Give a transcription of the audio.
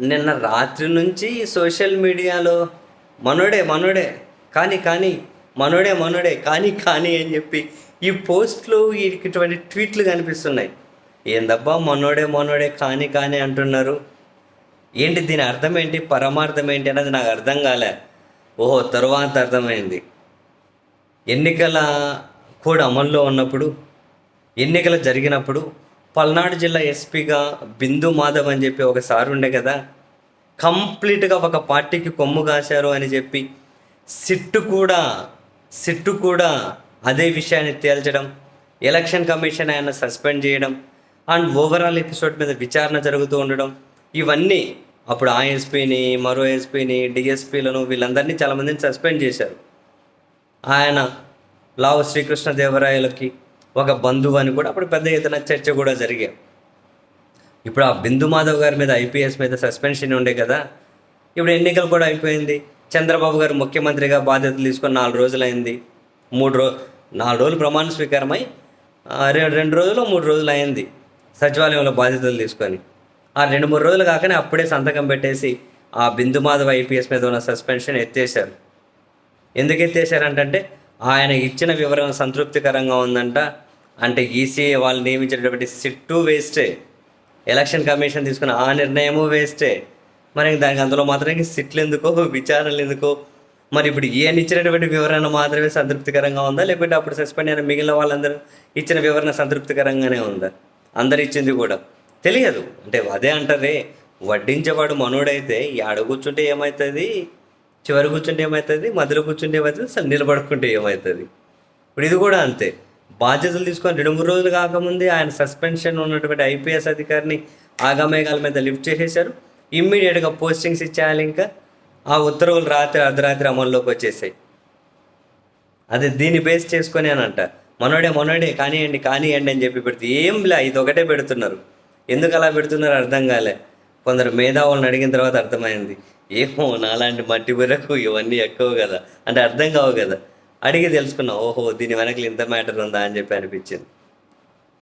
నిన్న రాత్రి నుంచి సోషల్ మీడియాలో మనోడే మనోడే కానీ కానీ మనోడే మనోడే కానీ కానీ అని చెప్పి ఈ పోస్ట్లు వీటికి ఇటువంటి ట్వీట్లు కనిపిస్తున్నాయి. ఏందబ్బా మనోడే మనోడే కానీ కానీ అంటున్నారు. ఏంటి దీని అర్థం ఏంటి? పరమార్థం ఏంటి అనేది నాకు అర్థం కాలే. ఓహో తరువాత అర్థమైంది. ఎన్నికల కోడ్ అమల్లో ఉన్నప్పుడు ఎన్నికలు జరిగినప్పుడు పల్నాడు జిల్లా ఎస్పీగా బిందు మాధవ్ అని చెప్పి ఒక సార్ ఉండే కదా కంప్లీట్గా ఒక పార్టీకి కొమ్ము కాశారు అని చెప్పి సిట్టు కూడా సిట్టు కూడా అదే విషయాన్ని తేల్చడం ఎలక్షన్ కమిషన్ ఆయన సస్పెండ్ చేయడం అండ్ ఓవరాల్ ఎపిసోడ్ మీద విచారణ జరుగుతూ ఉండడం ఇవన్నీ అప్పుడు ఆ ఎస్పీని మరో ఎస్పీని డిఎస్పీలను వీళ్ళందరినీ చాలామందిని సస్పెండ్ చేశారు. ఆయన లావు శ్రీకృష్ణదేవరాయలకి ఒక బంధువు అని కూడా అప్పుడు పెద్ద ఎత్తున చర్చ కూడా జరిగాయి ఇప్పుడు ఆ బిందు మాధవ్ గారి మీద ఐపీఎస్ మీద సస్పెన్షన్ ఉండే కదా ఇప్పుడు ఎన్నికలు కూడా అయిపోయింది. చంద్రబాబు గారు ముఖ్యమంత్రిగా బాధ్యతలు తీసుకొని నాలుగు రోజులైంది. మూడు రో నాలుగు రోజులు ప్రమాణ స్వీకారమై రెండు రోజులు మూడు రోజులు అయింది సచివాలయంలో బాధ్యతలు తీసుకొని. ఆ రెండు మూడు రోజులు కాకనే అప్పుడే సంతకం పెట్టేసి ఆ బిందు మాధవ్ ఐపీఎస్ మీద ఉన్న సస్పెన్షన్ ఎత్తేశారు. ఎందుకు ఎత్తేసారంటే ఆయన ఇచ్చిన వివరణ సంతృప్తికరంగా ఉందంట. అంటే ఈసీఏ వాళ్ళు నియమించినటువంటి సిట్టు వేస్టే. ఎలక్షన్ కమిషన్ తీసుకున్న ఆ నిర్ణయము వేస్టే. మరి దానికి అందులో మాత్రమే సిట్లు ఎందుకో విచారణలు ఎందుకో మరి ఇప్పుడు ఈయన ఇచ్చినటువంటి వివరణ మాత్రమే సంతృప్తికరంగా ఉందా? లేకపోతే అప్పుడు సస్పెండ్ అయిన మిగిలిన వాళ్ళందరూ ఇచ్చిన వివరణ సంతృప్తికరంగానే ఉందా? అందరు ఇచ్చింది కూడా. తెలియదు. అంటే అదే అంటారే. వడ్డించేవాడు మనోడైతే ఆడ కూర్చుంటే ఏమవుతుంది చివరి కూర్చుంటే ఏమవుతుంది మధ్యలో కూర్చుంటే ఏమవుతుంది అసలు నిలబడుకుంటే ఏమవుతుంది ఇప్పుడు ఇది కూడా అంతే. బాధ్యతలు తీసుకొని రెండు మూడు రోజులు కాకముందే ఆయన సస్పెన్షన్ ఉన్నటువంటి ఐపీఎస్ అధికారిని ఆగమేఘాల మీద లిఫ్ట్ చేసేశారు. ఇమ్మీడియట్గా పోస్టింగ్స్ ఇచ్చేయాలి ఇంకా. ఆ ఉత్తర్వులు రాత్రి అర్ధరాత్రి అమల్లోకి వచ్చేసాయి. అది దీన్ని బేస్ చేసుకొని అని అంట. మనోడే మనోడే కానివ్వండి కానివ్వండి అని చెప్పి పెడితే ఏం లే ఇది ఒకటే పెడుతున్నారు. ఎందుకు అలా పెడుతున్నారు అర్థం కాలే. కొందరు మేధావులను అడిగిన తర్వాత అర్థమైంది. ఏమో నాలాంటి మట్టి బుర్రకు ఇవన్నీ ఎక్కువ కదా. అంటే అర్థం కావు కదా. అడిగి తెలుసుకున్నా ఓహో దీని వెనకలు ఇంత మ్యాటర్ ఉందా అని చెప్పి అనిపించింది.